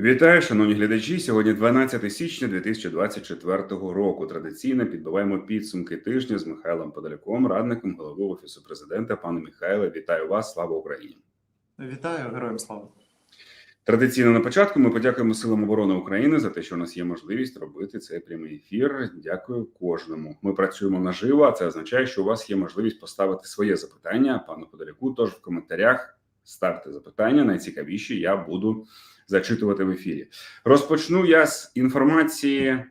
Вітаю, шановні глядачі. Сьогодні 12 січня 2024 року. Традиційно підбиваємо підсумки тижня з Михайлом Подоляком, радником голови офісу президента. Пане Михайле, вітаю вас! Слава Україні! Вітаю, героям слава. Традиційно на початку ми подякуємо силам оборони України за те, що у нас є можливість робити цей прямий ефір. Дякую кожному. Ми працюємо наживо. а Це означає, що у вас є можливість поставити своє запитання пану Подоляку. Тож в коментарях ставте запитання. Найцікавіші я буду зачитувати в ефірі. Розпочну я з інформації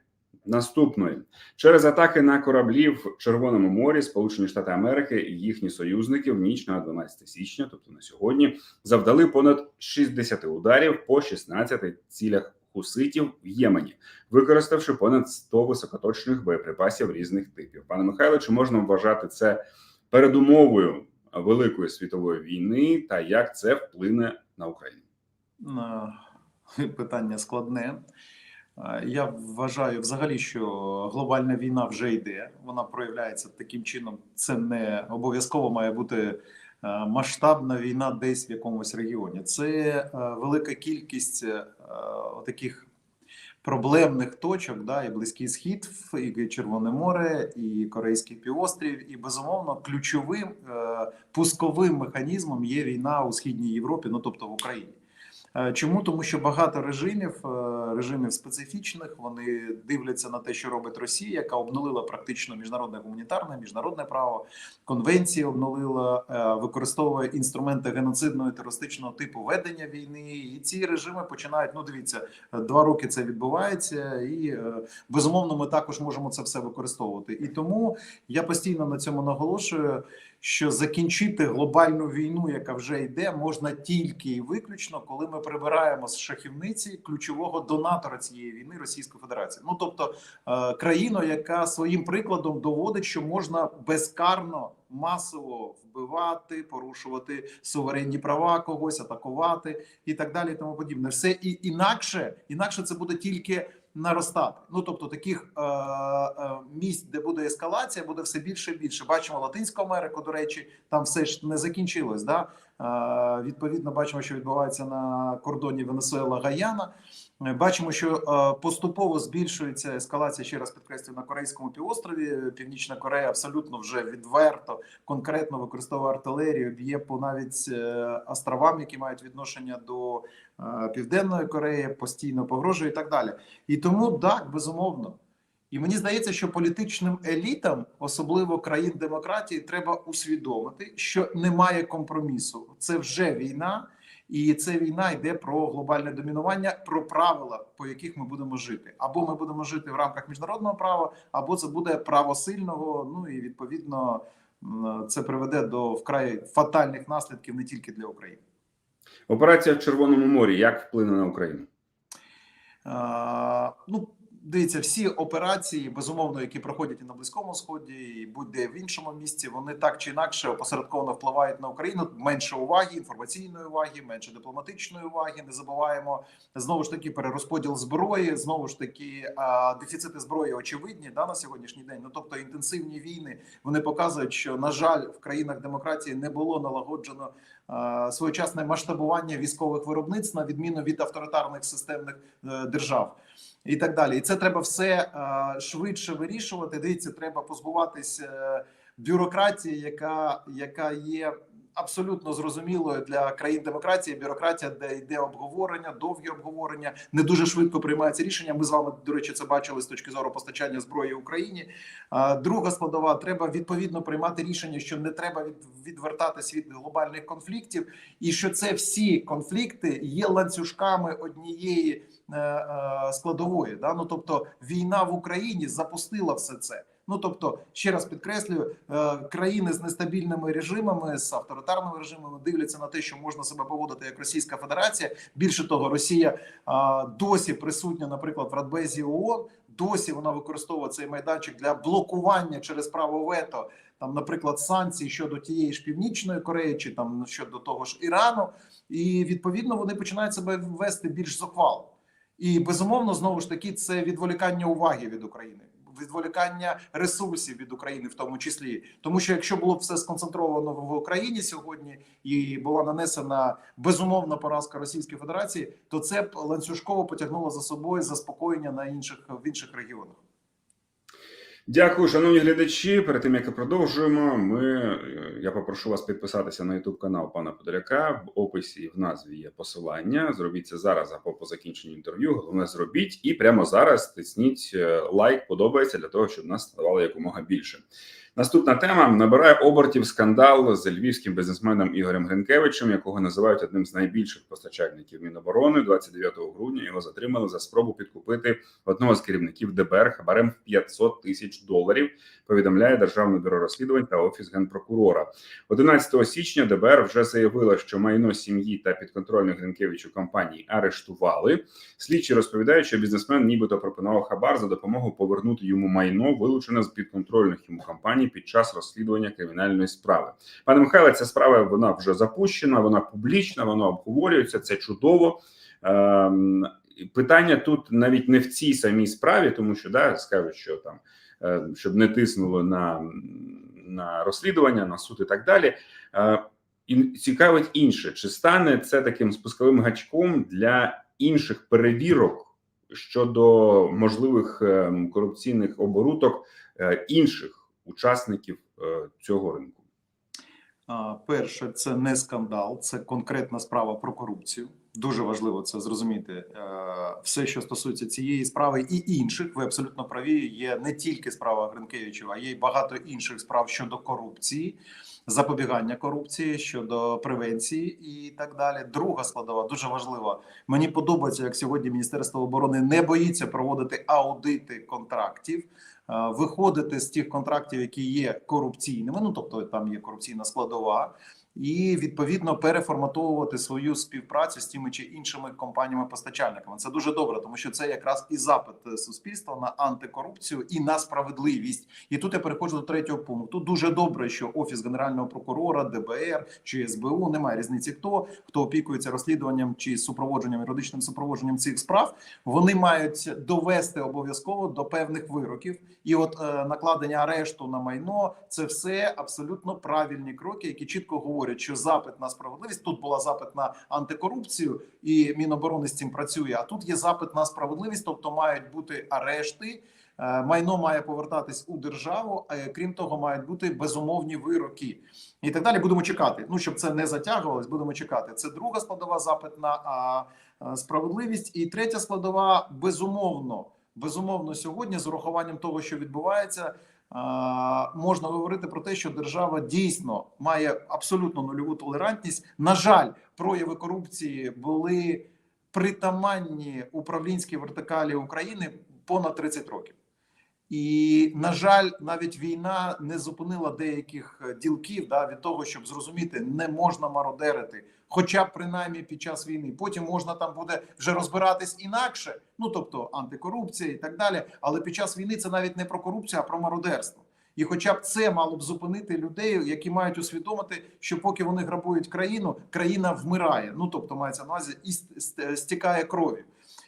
наступної через атаки на кораблі в Червоному морі, Сполучені Штати Америки і їхні союзники в ніч на 12 січня, тобто на сьогодні, завдали понад 60 ударів по 16 цілях хуситів в Ємені, використавши понад 100 високоточних боєприпасів різних типів. Пане Михайло, чи можна вважати це передумовою великої світової війни, та як це вплине на Україну? Питання складне. Я вважаю взагалі, що глобальна війна вже йде. Вона проявляється таким чином. Це не обов'язково має бути масштабна війна десь в якомусь регіоні. Це велика кількість таких проблемних точок, да, і Близький Схід, і Червоне море, і Корейський півострів, і безумовно ключовим е, пусковим механізмом є війна у східній Європі, ну тобто в Україні. Е, Чому тому, що багато режимів, е, режимів специфічних, вони дивляться на те, що робить Росія, яка обнулила практично міжнародне гуманітарне, міжнародне право, конвенції обнулила, е, використовує інструменти геноцидного і терористичного типу ведення війни. І ці режими починають. Ну, дивіться, два роки це відбувається, і безумовно, ми також можемо це все використовувати. І тому я постійно на цьому наголошую що закінчити глобальну війну, яка вже йде, можна тільки і виключно, коли ми прибираємо з шахівниці ключового донатора цієї війни Російської Федерації. Ну тобто е, країну, яка своїм прикладом доводить, що можна безкарно масово вбивати, порушувати суверенні права когось, атакувати і так далі. І тому подібне, все і інакше, інакше це буде тільки наростати. Ну тобто, таких е, е, місць, де буде ескалація, буде все більше і більше. Бачимо Латинську Америку. До речі, там все ж не закінчилось. Да? Е, відповідно, бачимо, що відбувається на кордоні Венесуела Гаяна. Е, Бачимо, що е, поступово збільшується ескалація. Ще раз підкреслю на корейському півострові. Північна Корея абсолютно вже відверто конкретно використовує артилерію, б'є по навіть е, островам, які мають відношення до е, південної Кореї, постійно погрожує і так далі. І тому так безумовно. І мені здається, що політичним елітам, особливо країн демократії, треба усвідомити, що немає компромісу. Це вже війна, і це війна йде про глобальне домінування, про правила, по яких ми будемо жити. Або ми будемо жити в рамках міжнародного права, або це буде право сильного. Ну і відповідно це приведе до вкрай фатальних наслідків не тільки для України. Операція в Червоному морі як вплине на Україну? Е, ну, дивіться, всі операції, безумовно, які проходять і на Близькому Сході, і будь-де в іншому місці, вони так чи інакше опосередковано впливають на Україну. Менше уваги, інформаційної уваги, менше дипломатичної уваги. Не забуваємо знову ж таки перерозподіл зброї. Знову ж таки, дефіцити зброї очевидні да, на сьогоднішній день. Ну тобто інтенсивні війни вони показують, що на жаль, в країнах демократії не було налагоджено своєчасне масштабування військових виробництв на відміну від авторитарних системних е, держав. І так далі, і це треба все е, швидше вирішувати. Дивіться, треба позбуватись е, бюрократії, яка яка є абсолютно зрозумілою для країн демократії. Бюрократія, де йде обговорення, довгі обговорення, не дуже швидко приймається рішення. Ми з вами до речі, це бачили з точки зору постачання зброї Україні. Друга складова треба відповідно приймати рішення, що не треба від, відвертатись від глобальних конфліктів, і що це всі конфлікти є ланцюжками однієї складової. Да? Ну тобто війна в Україні запустила все це. Ну тобто, ще раз підкреслюю, е, країни з нестабільними режимами, з авторитарними режимами дивляться на те, що можна себе поводити як Російська Федерація. Більше того, Росія е, досі присутня, наприклад, в Радбезі ООН, досі вона використовує цей майданчик для блокування через право вето. Там, наприклад, санкцій щодо тієї ж північної Кореї, чи там щодо того ж Ірану, і відповідно вони починають себе вести більш зухвало. І безумовно, знову ж таки, це відволікання уваги від України. відволікання ресурсів від України, в тому числі, тому що якщо було б все сконцентровано в Україні сьогодні і була нанесена безумовна поразка Російської Федерації, то це б ланцюжково потягнуло за собою заспокоєння на інших в інших регіонах. Дякую, шановні глядачі. Перед тим як продовжуємо, ми е, я попрошу вас підписатися на YouTube канал пана Подоляка. В описі і в назві є посилання. Зробіть це зараз або по закінченню інтерв'ю. Головне зробіть і прямо зараз тисніть е, лайк, подобається для того, щоб нас ставало якомога більше. Наступна тема набирає обертів скандал з львівським бізнесменом Ігорем Гринкевичем, якого називають одним з найбільших постачальників Міноборони. 29 грудня його затримали за спробу підкупити одного з керівників ДБР хабарем в 500 тисяч доларів. Повідомляє Державне бюро розслідувань та офіс генпрокурора. 11 січня ДБР вже заявило, що майно сім'ї та підконтрольних Гринкевичу компаній арештували. Слідчі розповідають, що бізнесмен нібито пропонував хабар за допомогою повернути йому майно, вилучене з підконтрольних йому компаній під час розслідування кримінальної справи. Пане Михайле, ця справа вона вже запущена, вона публічна, вона обговорюється. Це чудово. Ем, питання тут навіть не в цій самій справі, тому що да скажуть, що там е, щоб не тиснуло на, на розслідування, на суд і так далі. Е, і цікавить інше, чи стане це таким спусковим гачком для інших перевірок щодо можливих корупційних оборудок е, інших учасників е, цього ринку? Перше, це не скандал, це конкретна справа про корупцію. Дуже важливо це зрозуміти. Е, Все, що стосується цієї справи і інших, ви абсолютно праві. Є не тільки справа Гринкевича, а є й багато інших справ щодо корупції, запобігання корупції, щодо превенції і так далі. Друга складова дуже важлива. Мені подобається, як сьогодні Міністерство оборони не боїться проводити аудити контрактів. Е, Виходити з тих контрактів, які є корупційними, ну тобто там є корупційна складова, і відповідно переформатовувати свою співпрацю з тими чи іншими компаніями-постачальниками. Це дуже добре, тому що це якраз і запит е, суспільства на антикорупцію і на справедливість. І тут я переходжу до третього пункту. Дуже добре, що офіс генерального прокурора, ДБР чи СБУ немає різниці, хто хто опікується розслідуванням чи супроводженням юридичним супроводженням цих справ. Вони мають довести обов'язково до певних вироків, і от е, накладення арешту на майно це все абсолютно правильні кроки, які чітко говорять, що запит на справедливість тут була запит на антикорупцію, і Міноборони з цим працює. А тут є запит на справедливість, тобто мають бути арешти. е, Майно має повертатись у державу, а е, крім того, мають бути безумовні вироки і так далі. Будемо чекати. Ну щоб це не затягувалось, будемо чекати. Це друга складова запит на а, а, справедливість, і третя складова безумовно. Безумовно, сьогодні з урахуванням того, що відбувається, можна говорити про те, що держава дійсно має абсолютно нульову толерантність. На жаль, прояви корупції були притаманні управлінській вертикалі України понад 30 років. І на жаль, навіть війна не зупинила деяких е, ділків да, від того, щоб зрозуміти, не можна мародерити, хоча б принаймні під час війни. Потім можна там буде вже розбиратись інакше, ну тобто антикорупція і так далі. Але під час війни це навіть не про корупцію, а про мародерство. І, хоча б це мало б зупинити людей, які мають усвідомити, що поки вони грабують країну, країна вмирає. Ну тобто мається на увазі і ст- ст- стікає кров'ю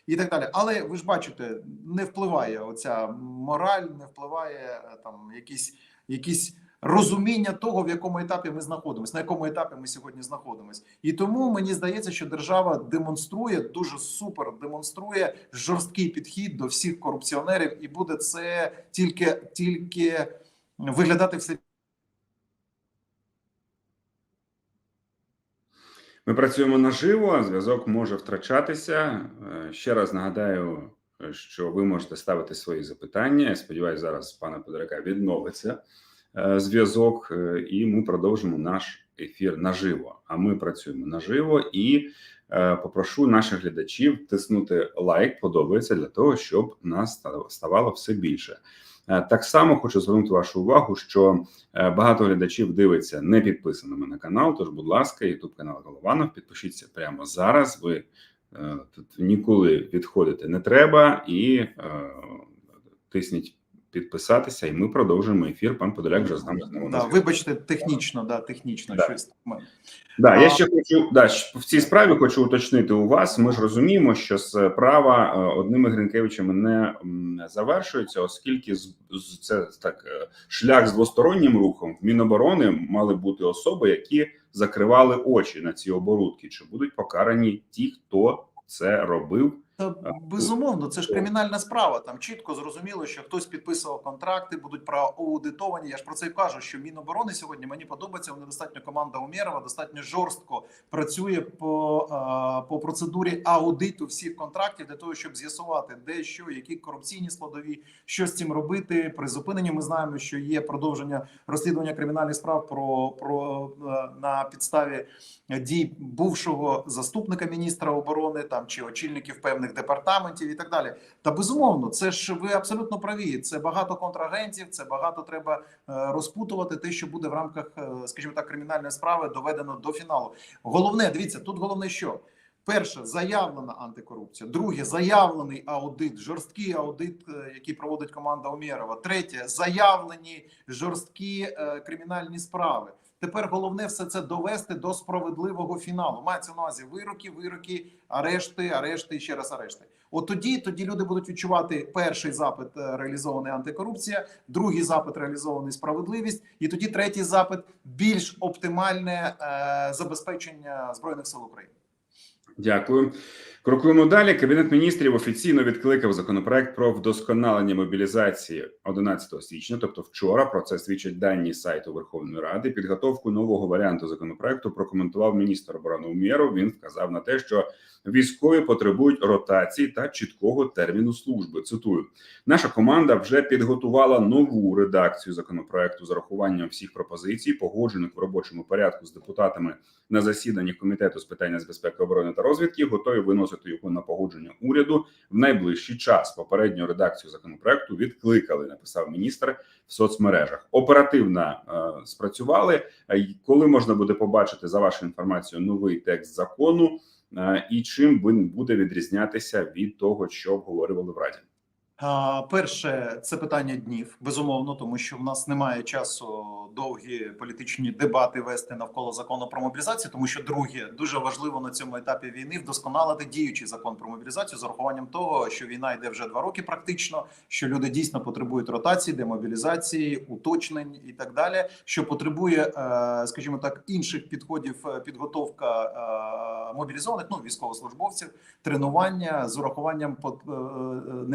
і так далі. Але ви ж бачите, не впливає оця мораль, не впливає е, там якісь, якісь розуміння того, в якому етапі ми знаходимося, на якому етапі ми сьогодні знаходимося. І тому мені здається, що держава демонструє дуже супер, демонструє жорсткий підхід до всіх корупціонерів, і буде це тільки, тільки виглядати все Ми працюємо наживо, зв'язок може втрачатися. Е, Ще раз нагадаю, е, що ви можете ставити свої запитання. Я сподіваюся, зараз пана Подоляка відновиться е, зв'язок, і ми продовжимо наш ефір наживо. А ми працюємо наживо і попрошу наших глядачів тиснути лайк, подобається для того, щоб нас ста- ставало все більше. Е, Так само хочу звернути вашу увагу, що е, багато глядачів дивиться не підписаними на канал. Тож, будь ласка, YouTube канал Голованов, підпишіться прямо зараз. Ви е, тут ніколи відходити не треба і тисніть підписатися, і ми продовжуємо ефір. Пан Подоляк вже з нами знову. Да, вибачте, технічно, да, технічно Да. щось. Да, А- я ще хочу да в цій справі хочу уточнити у вас. Ми ж розуміємо, що справа е, одними Гринкевичами не завершується, оскільки це так е, шлях з двостороннім рухом в Міноборони мали бути особи, які закривали очі на ці оборудки. Чи будуть покарані ті, хто це робив? Та безумовно, це ж кримінальна справа. Там чітко зрозуміло, що хтось підписував контракти, будуть проаудитовані. Я ж про це й кажу. Що Міноборони сьогодні мені подобається. Вони достатньо команда Умєрова достатньо жорстко працює по, по процедурі аудиту всіх контрактів для того, щоб з'ясувати, де що, які корупційні складові, що з цим робити. При зупиненні ми знаємо, що є продовження розслідування кримінальних справ про, про е, на підставі дій бувшого заступника міністра оборони там чи очільників певних департаментів і так далі. Та безумовно, це ж ви абсолютно праві. Це багато контрагентів, це багато треба е, розпутувати. Те, що буде в рамках, е, скажімо так, кримінальної справи, доведено до фіналу. Головне, дивіться, тут головне, що. Перше, заявлена антикорупція. Друге, заявлений аудит, жорсткий аудит, е, який проводить команда Умєрова. Третє, заявлені жорсткі е, кримінальні справи. Тепер головне все це довести до справедливого фіналу. Мається на увазі вироки, вироки, арешти, арешти і ще раз арешти. От тоді, тоді люди будуть відчувати перший запит е, реалізований антикорупція, другий запит реалізований справедливість, і тоді третій запит більш оптимальне е, забезпечення збройних сил України. Дякую. Крокуємо далі. Кабінет міністрів офіційно відкликав законопроект про вдосконалення мобілізації 11 січня, тобто вчора. Про це свідчать дані сайту Верховної Ради. Підготовку нового варіанту законопроекту прокоментував міністр оборони Умєров. Він вказав на те, що військові потребують ротації та чіткого терміну служби. Цитую: наша команда вже підготувала нову редакцію законопроекту з урахуванням всіх пропозицій, погоджених в робочому порядку з депутатами на засіданні комітету з питань безпеки оборони та розвідки. Готові виносити його на погодження уряду в найближчий час. Попередню редакцію законопроекту відкликали. Написав міністр в соцмережах. Оперативно е, спрацювали. Е, Коли можна буде побачити за вашою інформацією новий текст закону, і чим він буде відрізнятися від того, що обговорювали в раді? Перше, це питання днів, безумовно, тому що в нас немає часу довгі політичні дебати вести навколо закону про мобілізацію. Тому що друге, дуже важливо на цьому етапі війни вдосконалити діючий закон про мобілізацію з урахуванням того, що війна йде вже два роки, практично що люди дійсно потребують ротації, демобілізації, уточнень і так далі. Що потребує, е, скажімо так, інших підходів е, підготовка е, мобілізованих, ну військовослужбовців, тренування з урахуванням пот-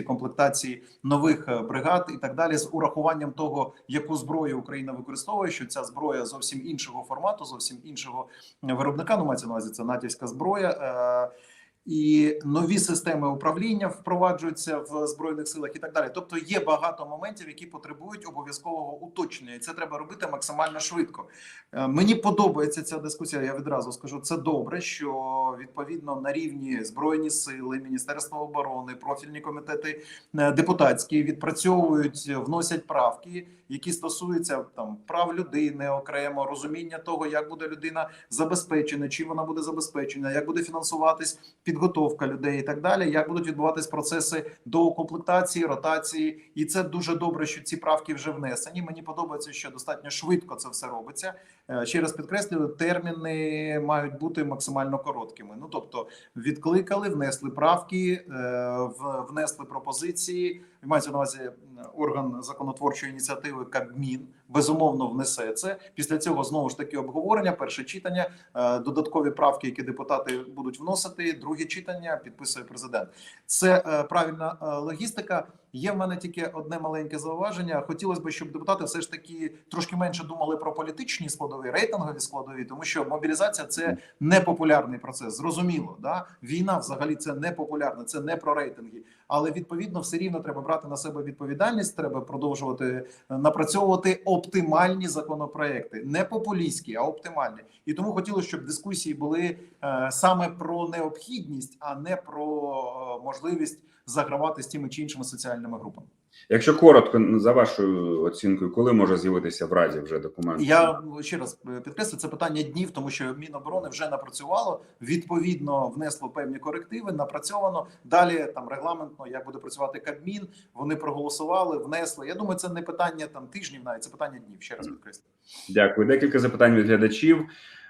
е, е, комплектації нових е, бригад і так далі, з урахуванням того, яку зброю Україна використовує, що ця зброя зовсім іншого формату, зовсім іншого виробника. Ну мається на увазі це натівська зброя. е, І нові системи управління впроваджуються в збройних силах і так далі. Тобто є багато моментів, які потребують обов'язкового уточнення, і це треба робити максимально швидко. Е, Мені подобається ця дискусія. Я відразу скажу, це добре, що відповідно на рівні збройні сили, Міністерства оборони, профільні комітети е, депутатські відпрацьовують, вносять правки, які стосуються там прав людини окремо, розуміння того, як буде людина забезпечена, чим вона буде забезпечена, як буде фінансуватись підготовка людей і так далі. Як будуть відбуватись процеси до комплектації, ротації, і це дуже добре, що ці правки вже внесені. Мені подобається, що достатньо швидко це все робиться. Е, Ще раз підкреслюю, терміни мають бути максимально короткими. Ну тобто, відкликали, внесли правки, е, внесли пропозиції. Мається на увазі орган законотворчої ініціативи Кабмін безумовно внесе це. Після цього знову ж таки обговорення, перше читання, е, додаткові правки, які депутати будуть вносити. Друге читання підписує президент. Це правильна логістика. Є в мене тільки одне маленьке зауваження. Хотілося б, щоб депутати все ж таки трошки менше думали про політичні складові, рейтингові складові, тому що мобілізація це непопулярний процес. Зрозуміло, да війна взагалі це не популярна, це не про рейтинги. Але відповідно все рівно треба брати на себе відповідальність. Треба продовжувати е, напрацьовувати оптимальні законопроекти, не популістські, а оптимальні. І тому хотілося, щоб дискусії були е, саме про необхідність, а не про е, можливість загравати з тими чи іншими соціальними. групами. Якщо коротко, за вашою оцінкою, коли може з'явитися в Раді вже документ? Я ще раз е, підкреслю, це питання днів, тому що Міноборони вже напрацювало, відповідно внесло певні корективи, напрацьовано. Далі там регламентно, як буде працювати Кабмін. Вони проголосували, внесли. Я думаю, це не питання там тижнів, навіть це питання днів. Ще раз підкреслю. Дякую. Декілька запитань від глядачів.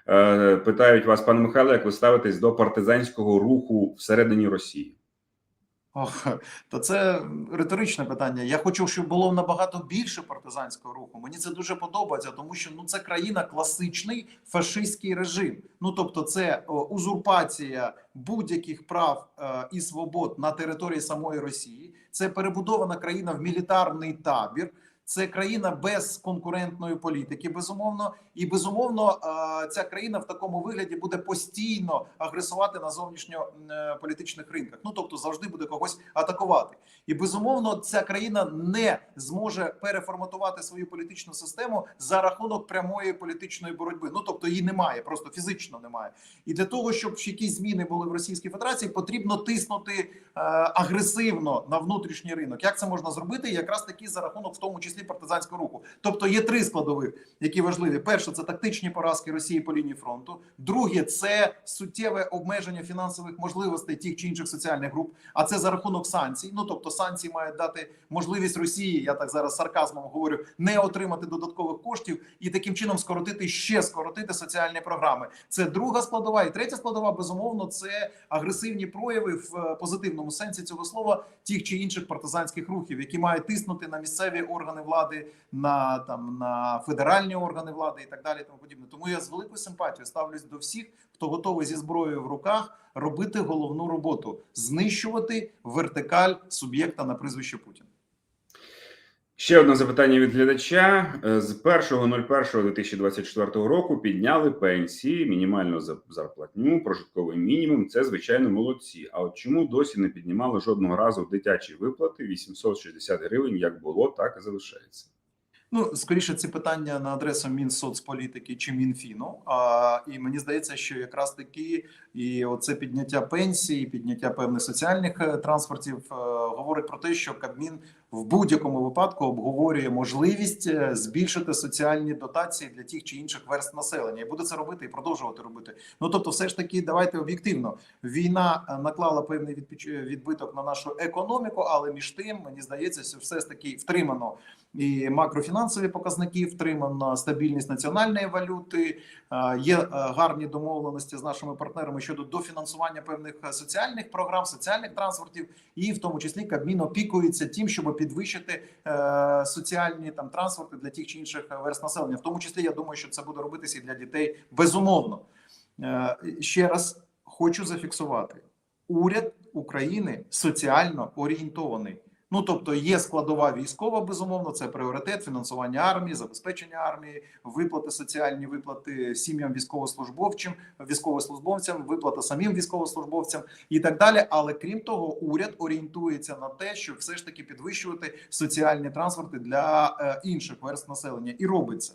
Е, Питають вас, пане Михайло, як ви ставитесь до партизанського руху всередині Росії? Ох, то це риторичне питання. Я хочу, щоб було набагато більше партизанського руху. Мені це дуже подобається, тому що ну це країна класичний фашистський режим. Ну тобто, це о, узурпація будь-яких прав е, і свобод на території самої Росії. Це перебудована країна в мілітарний табір. Це країна без конкурентної політики, безумовно, і безумовно е, ця країна в такому вигляді буде постійно агресувати на зовнішньополітичних ринках. Ну тобто завжди буде когось атакувати. І безумовно, ця країна не зможе переформатувати свою політичну систему за рахунок прямої політичної боротьби. Ну тобто її немає, просто фізично немає. І для того, щоб якісь зміни були в Російській Федерації, потрібно тиснути е, агресивно на внутрішній ринок. Як це можна зробити? Якраз таки за рахунок, в тому числі партизанського руху. Тобто є три складових, які важливі. Перше, це тактичні поразки Росії по лінії фронту. Друге, це суттєве обмеження фінансових можливостей тих чи інших соціальних груп. А це за рахунок санкцій. Ну тобто санкції мають дати можливість Росії, я так зараз сарказмом говорю, не отримати додаткових коштів і таким чином скоротити ще скоротити соціальні програми. Це друга складова, і третя складова, безумовно, це агресивні прояви в е, позитивному сенсі цього слова тих чи інших партизанських рухів, які мають тиснути на місцеві органи влади, на там на федеральні органи влади і так далі. Тому подібне. Тому я з великою симпатією ставлюсь до всіх, хто готовий зі зброєю в руках робити головну роботу знищувати вертикаль суб'єкта на прізвище Путін. Ще одне запитання від глядача. Е, З 1.01.2024 року підняли пенсії, мінімальну за- зарплатню, прожитковий мінімум. Це звичайно молодці. А от чому досі не піднімали жодного разу дитячі виплати 860 гривень, як було, так і залишається. Ну, скоріше, ці питання на адресу Мінсоцполітики чи Мінфіну. А, і мені здається, що якраз таки і оце підняття пенсій, підняття певних соціальних е, транспортів е, говорить про те, що Кабмін в будь-якому випадку обговорює можливість е, збільшити соціальні дотації для тих чи інших верст населення, і буде це робити і продовжувати робити. Ну тобто, все ж таки, давайте об'єктивно. Війна е, наклала певний відпіч- відбиток на нашу економіку, але між тим мені здається, що все ж таки втримано і макрофінансові показники, втримана стабільність національної валюти. е, Є е, гарні домовленості з нашими партнерами щодо дофінансування певних е, соціальних програм, соціальних транспортів, і в тому числі Кабмін опікується тим, щоб підвищити е, соціальні там транспорти для тих чи інших верст населення. В тому числі я думаю, що це буде робитися і для дітей безумовно. Е, Ще раз хочу зафіксувати: уряд України соціально орієнтований. Ну тобто є складова військова, безумовно, це пріоритет фінансування армії, забезпечення армії, виплати соціальні виплати сім'ям військовослужбовцям, військовослужбовцям, виплата самим військовослужбовцям і так далі. Але крім того, уряд орієнтується на те, щоб все ж таки підвищувати соціальні транспорти для е, інших верст населення, і робить це.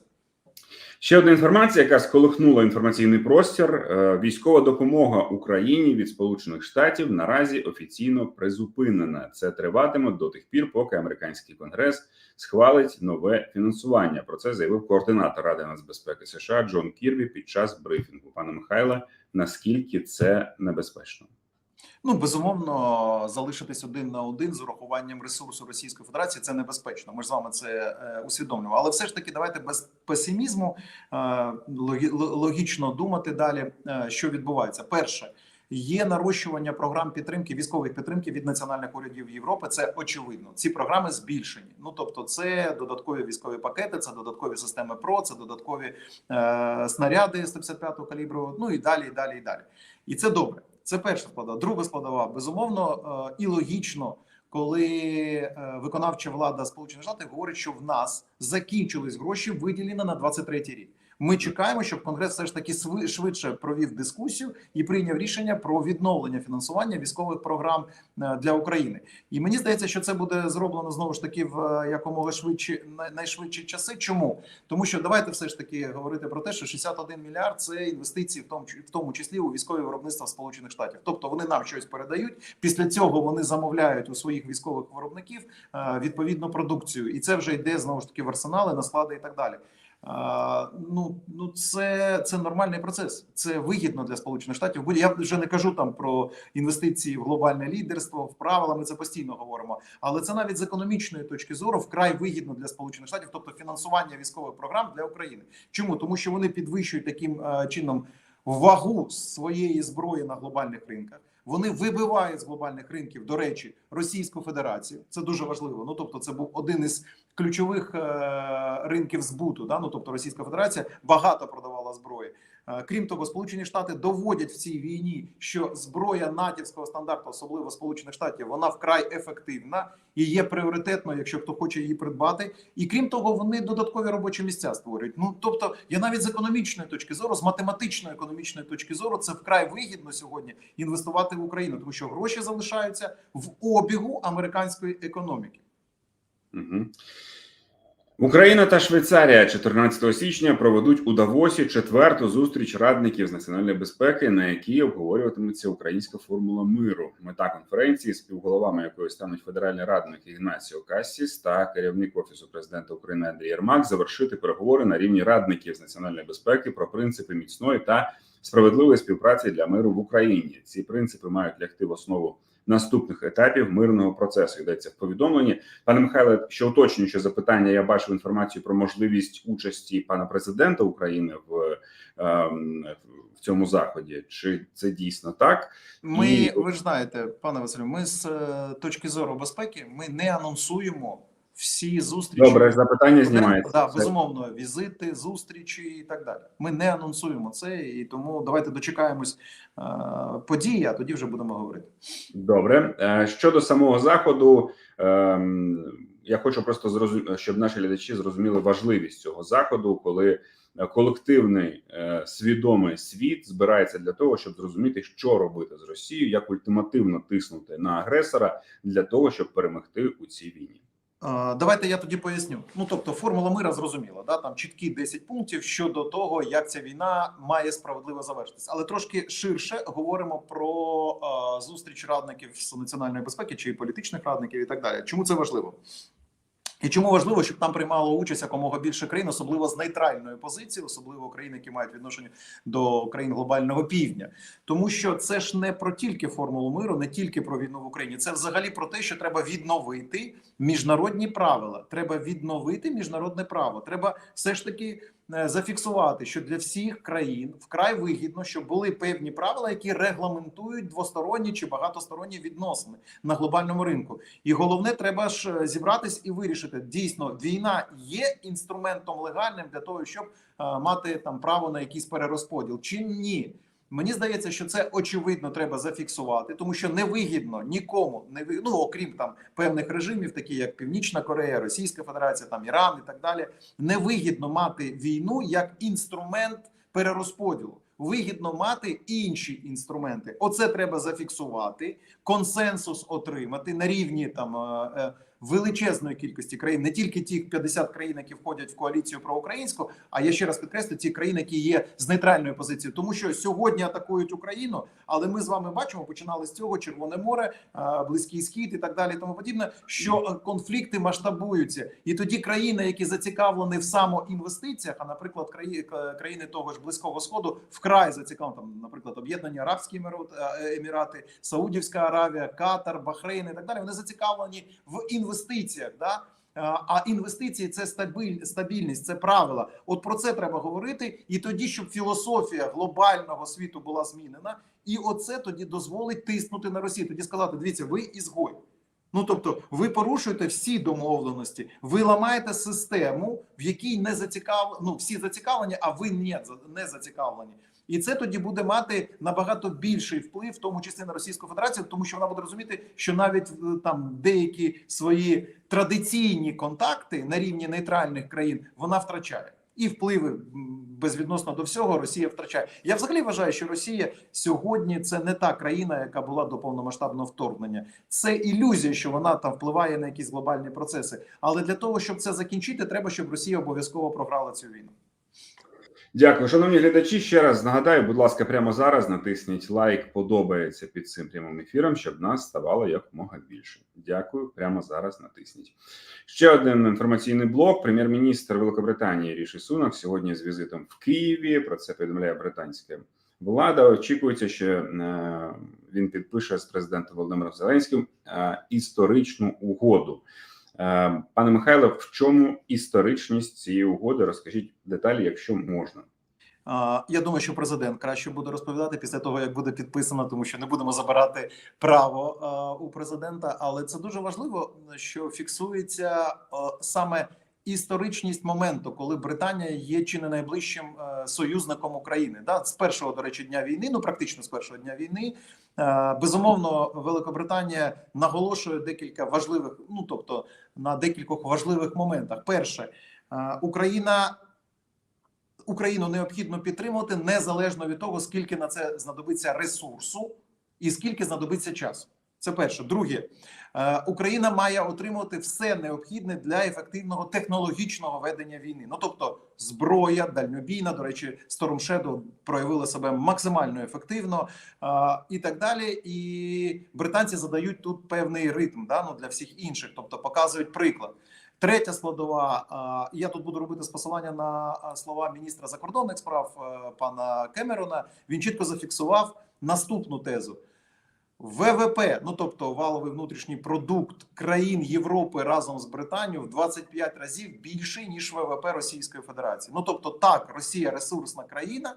Ще одна інформація, яка сколихнула інформаційний простір. Е, Військова допомога Україні від Сполучених Штатів наразі офіційно призупинена. Це триватиме до тих пір, поки американський конгрес схвалить нове фінансування. Про це заявив координатор Ради нацбезпеки США Джон Кірбі під час брифінгу. Пане Михайле, наскільки це небезпечно? Ну безумовно, залишитись один на один з урахуванням ресурсу Російської Федерації це небезпечно. Ми ж з вами це е, усвідомлюємо. Але все ж таки, давайте без песимізму е, логічно думати далі, е, що відбувається. Перше. Є нарощування програм підтримки військових підтримки від національних урядів Європи. Це очевидно. Ці програми збільшені. Ну тобто, це додаткові військові пакети, це додаткові системи ПРО, це додаткові е, снаряди 155-го калібру. Ну і далі, і далі, і далі. І це добре. Це перша складова. Друга складова, безумовно, е, і логічно, коли е, виконавча влада Сполучених Штатів говорить, що в нас закінчились гроші, виділені на 23-й рік. Ми чекаємо, щоб Конгрес все ж таки швидше провів дискусію і прийняв рішення про відновлення фінансування військових програм е, для України. І мені здається, що це буде зроблено знову ж таки в е, якомога швидші найшвидші часи. Чому? Тому що давайте все ж таки говорити про те, що 61 мільярд це інвестиції, в тому в тому числі у військові виробництва Сполучених Штатів. Тобто вони нам щось передають. Після цього вони замовляють у своїх військових виробників е, відповідну продукцію, і це вже йде знову ж таки в арсенали, на склади і так далі. Ну, ну це, це нормальний процес. Це вигідно для Сполучених Штатів. Будь- Я вже не кажу там про інвестиції в глобальне лідерство, в правила. Ми це постійно говоримо. Але це навіть з економічної точки зору вкрай вигідно для Сполучених Штатів, тобто фінансування військових програм для України. Чому тому, що вони підвищують таким е, чином вагу своєї зброї на глобальних ринках. Вони вибивають з глобальних ринків, до речі, Російську Федерацію. Це дуже важливо. Ну тобто, це був один із ключових е, ринків збуту. Да? Ну тобто, Російська Федерація багато продавала зброї. Е, Крім того, Сполучені Штати доводять в цій війні, що зброя натівського стандарту, особливо Сполучених Штатів, вона вкрай ефективна і є пріоритетною, якщо хто хоче її придбати. І крім того, вони додаткові робочі місця створюють. Ну тобто, я навіть з економічної точки зору, з математичної економічної точки зору, це вкрай вигідно сьогодні інвестувати в Україну, тому що гроші залишаються в обігу американської економіки. Угу. Україна та Швейцарія 14 січня проведуть у Давосі четверту зустріч радників з національної безпеки, на якій обговорюватиметься українська формула миру. Мета конференції, співголовами якої стануть федеральний радник Ігнаціо Кассіс та керівник офісу президента України Андрій Єрмак, завершити переговори на рівні радників з національної безпеки про принципи міцної та справедливої співпраці для миру в Україні. Ці принципи мають лягти в основу наступних етапів мирного процесу. Йдеться в повідомленні. Пане Михайле, ще уточнююче запитання. Я бачив інформацію про можливість участі пана президента України в, ем, в цьому заході. Чи це дійсно так? Ми І- ви ж знаєте, пане Василю, ми з е, точки зору безпеки ми не анонсуємо всі зустрічі. Добре, запитання знімається. Да, безумовно, візити, зустрічі і так далі. Ми не анонсуємо це, і тому давайте дочекаємось е, події, а тоді вже будемо говорити. Добре. Е, Щодо самого заходу, ем, я хочу просто зрозуміти, щоб наші глядачі зрозуміли важливість цього заходу, коли колективний е, свідомий світ збирається для того, щоб зрозуміти, що робити з Росією, як ультимативно тиснути на агресора для того, щоб перемогти у цій війні. Е, Давайте я тоді поясню. Ну тобто, формула мира зрозуміла, да там чіткі 10 пунктів щодо того, як ця війна має справедливо завершитись. Але трошки ширше говоримо про е, зустріч радників з національної безпеки чи політичних радників і так далі. Чому це важливо? І чому важливо, щоб там приймало участь якомога більше країн, особливо з нейтральної позиції, особливо країни, які мають відношення до країн глобального півдня, тому що це ж не про тільки формулу миру, не тільки про війну в Україні. Це взагалі про те, що треба відновити міжнародні правила. Треба відновити міжнародне право. Треба все ж таки зафіксувати, що для всіх країн вкрай вигідно, щоб були певні правила, які регламентують двосторонні чи багатосторонні відносини на глобальному ринку. І головне, треба ж е, зібратись і вирішити. Дійсно, війна є інструментом легальним для того, щоб е, мати там право на якийсь перерозподіл, чи ні. Мені здається, що це очевидно треба зафіксувати, тому що невигідно нікому не ну, окрім там певних режимів, такі як Північна Корея, Російська Федерація, там Іран і так далі. Невигідно мати війну як інструмент перерозподілу. Вигідно мати інші інструменти. Оце треба зафіксувати, консенсус отримати на рівні там е, е, величезної кількості країн, не тільки тих 50 країн, які входять в коаліцію проукраїнську, а я ще раз підкреслю ті країни, які є з нейтральною позицією, тому що сьогодні атакують Україну, але ми з вами бачимо, починали з цього Червоне море, е, Близький Схід і так далі, тому подібне, що е, конфлікти масштабуються, і тоді країни, які зацікавлені в самоінвестиціях, а наприклад, країни, країни того ж близького сходу вкрай зацікавлені, там, наприклад, Об'єднані Арабські е, Емірати, Саудівська Аравія, Катар, Бахрейн і так далі. Вони зацікавлені в інвестиціях. Да? Е, А інвестиції це стабіль, стабільність, це правила. От про це треба говорити, і тоді, щоб філософія глобального світу була змінена, і оце тоді дозволить тиснути на Росію. Тоді сказати: дивіться, ви ізгой. Ну тобто, ви порушуєте всі домовленості, ви ламаєте систему, в якій не зацікав... ну, всі зацікавлені, а ви не, не зацікавлені. І це тоді буде мати набагато більший вплив, в тому числі на Російську Федерацію, тому що вона буде розуміти, що навіть е, там деякі свої традиційні контакти на рівні нейтральних країн вона втрачає. і впливи безвідносно до всього Росія втрачає. Я взагалі вважаю, що Росія сьогодні це не та країна, яка була до повномасштабного вторгнення. Це ілюзія, що вона там впливає на якісь глобальні процеси. Але для того, щоб це закінчити, треба, щоб Росія обов'язково програла цю війну. Дякую, шановні глядачі. Ще раз нагадаю, будь ласка, прямо зараз натисніть лайк, подобається під цим прямим ефіром, щоб нас ставало якомога більше. Дякую, прямо зараз натисніть. Ще один інформаційний блок. Прем'єр-міністр Великобританії Ріші Сунак сьогодні з візитом в Києві. Про це повідомляє британська влада. Очікується, що е, він підпише з президентом Володимиром Зеленським е, історичну угоду. Е, Пане Михайло, в чому історичність цієї угоди? Розкажіть деталі, якщо можна. Я думаю, що президент краще буде розповідати після того, як буде підписано, тому що не будемо забирати право у президента. Але це дуже важливо, що фіксується саме історичність моменту, коли Британія є чи не найближчим е, союзником України. Да, з першого до речі, дня війни, ну практично з першого дня війни. Е, Безумовно, Великобританія наголошує декілька важливих, ну тобто на декількох важливих моментах. Перше, е, Україна Україну необхідно підтримувати незалежно від того, скільки на це знадобиться ресурсу і скільки знадобиться часу. Це перше. Друге, е, Україна має отримувати все необхідне для ефективного технологічного ведення війни. Ну тобто, зброя, дальнобійна. До речі, Storm Shadow проявила себе максимально ефективно е, і так далі. І британці задають тут певний ритм да, ну, для всіх інших, тобто показують приклад. Третя складова. і Я тут буду робити з посилання на слова міністра закордонних справ е, пана Кемерона. Він чітко зафіксував наступну тезу. ВВП, ну тобто валовий внутрішній продукт країн Європи разом з Британією в 25 разів більший ніж ВВП Російської Федерації. Ну тобто, так, Росія ресурсна країна,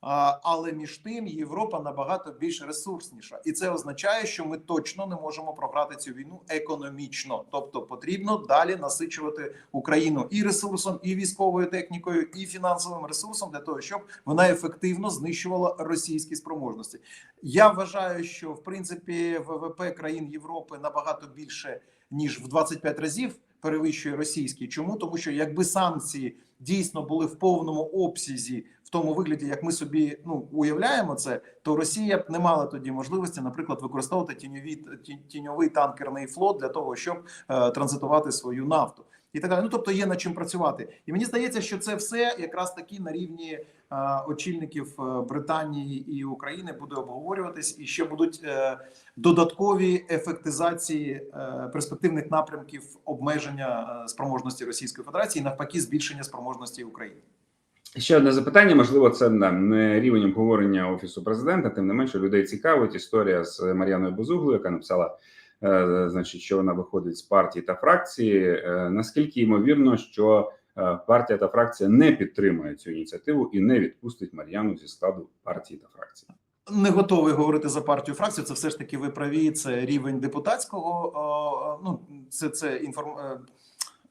але між тим Європа набагато більш ресурсніша, і це означає, що ми точно не можемо програти цю війну економічно. Тобто, потрібно далі насичувати Україну і ресурсом, і військовою технікою, і фінансовим ресурсом для того, щоб вона ефективно знищувала російські спроможності. Я вважаю, що в принципі ВВП країн Європи набагато більше ніж в 25 разів перевищує російський. Чому тому, що якби санкції дійсно були в повному обсязі, в тому вигляді, як ми собі ну уявляємо це, то Росія б не мала тоді можливості, наприклад, використовувати тіньові тіньовий танкерний флот для того, щоб е, транзитувати свою нафту. І так далі. Ну тобто є над чим працювати, і мені здається, що це все якраз таки на рівні е, очільників е, Британії і України буде обговорюватись, і ще будуть е, додаткові ефектизації е, перспективних напрямків обмеження е, спроможності Російської Федерації, і навпаки, збільшення спроможності України. Ще одне запитання. Можливо, це не рівень обговорення офісу президента. Тим не менше, людей цікавить історія з Мар'яною Безуглою, яка написала, е, значить, що вона виходить з партії та фракції. Е, наскільки ймовірно, що е, партія та фракція не підтримує цю ініціативу і не відпустить Мар'яну зі складу партії та фракції? Не готовий говорити за партію фракцію. Це все ж таки ви праві. Це рівень депутатського. Ну це це інформ...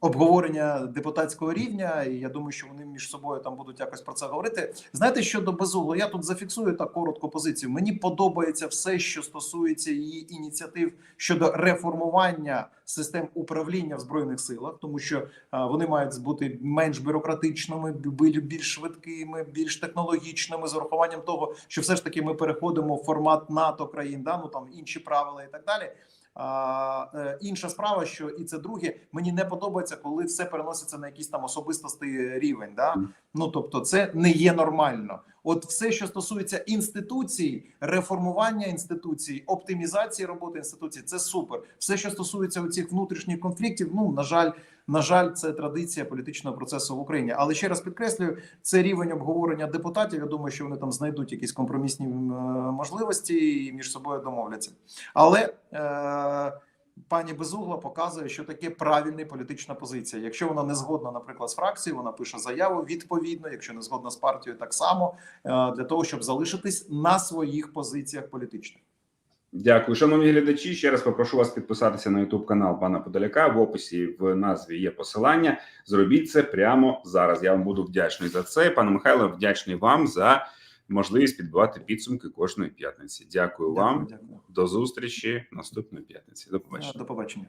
обговорення депутатського рівня. І я думаю, що вони між собою там будуть якось про це говорити. Знаєте, щодо Безугло, я тут зафіксую так коротку позицію. Мені подобається все, що стосується її ініціатив щодо реформування систем управління в збройних силах, тому що вони мають бути менш бюрократичними, бі- більш швидкими, більш технологічними, з урахуванням того, що все ж таки ми переходимо в формат НАТО країн, да ну там інші правила і так далі. А, е, інша справа, що і це друге, мені не подобається, коли все переноситься на якийсь там особистостий рівень. Да? Ну тобто, це не є нормально. От все, що стосується інституцій, реформування інституцій, оптимізації роботи інституцій, це супер. Все, що стосується цих внутрішніх конфліктів, ну на жаль, на жаль, це традиція політичного процесу в Україні. Але ще раз підкреслюю, це рівень обговорення депутатів. Я думаю, що вони там знайдуть якісь компромісні е, можливості і між собою домовляться. Але е, пані Безугла показує, що таке правильна політична позиція. Якщо вона не згодна, наприклад, з фракцією, вона пише заяву відповідно. Якщо не згодна з партією, так само е, для того, щоб залишитись на своїх позиціях політичних. Дякую, шановні глядачі. Ще раз попрошу вас підписатися на Ютуб канал пана Подоляка. В описі в назві є посилання. Зробіть це прямо зараз. Я вам буду вдячний за це. Пане Михайло, вдячний вам за можливість підбивати підсумки кожної п'ятниці. Дякую вам. Дякую. До зустрічі наступної п'ятниці. До Дякую. побачення. До побачення.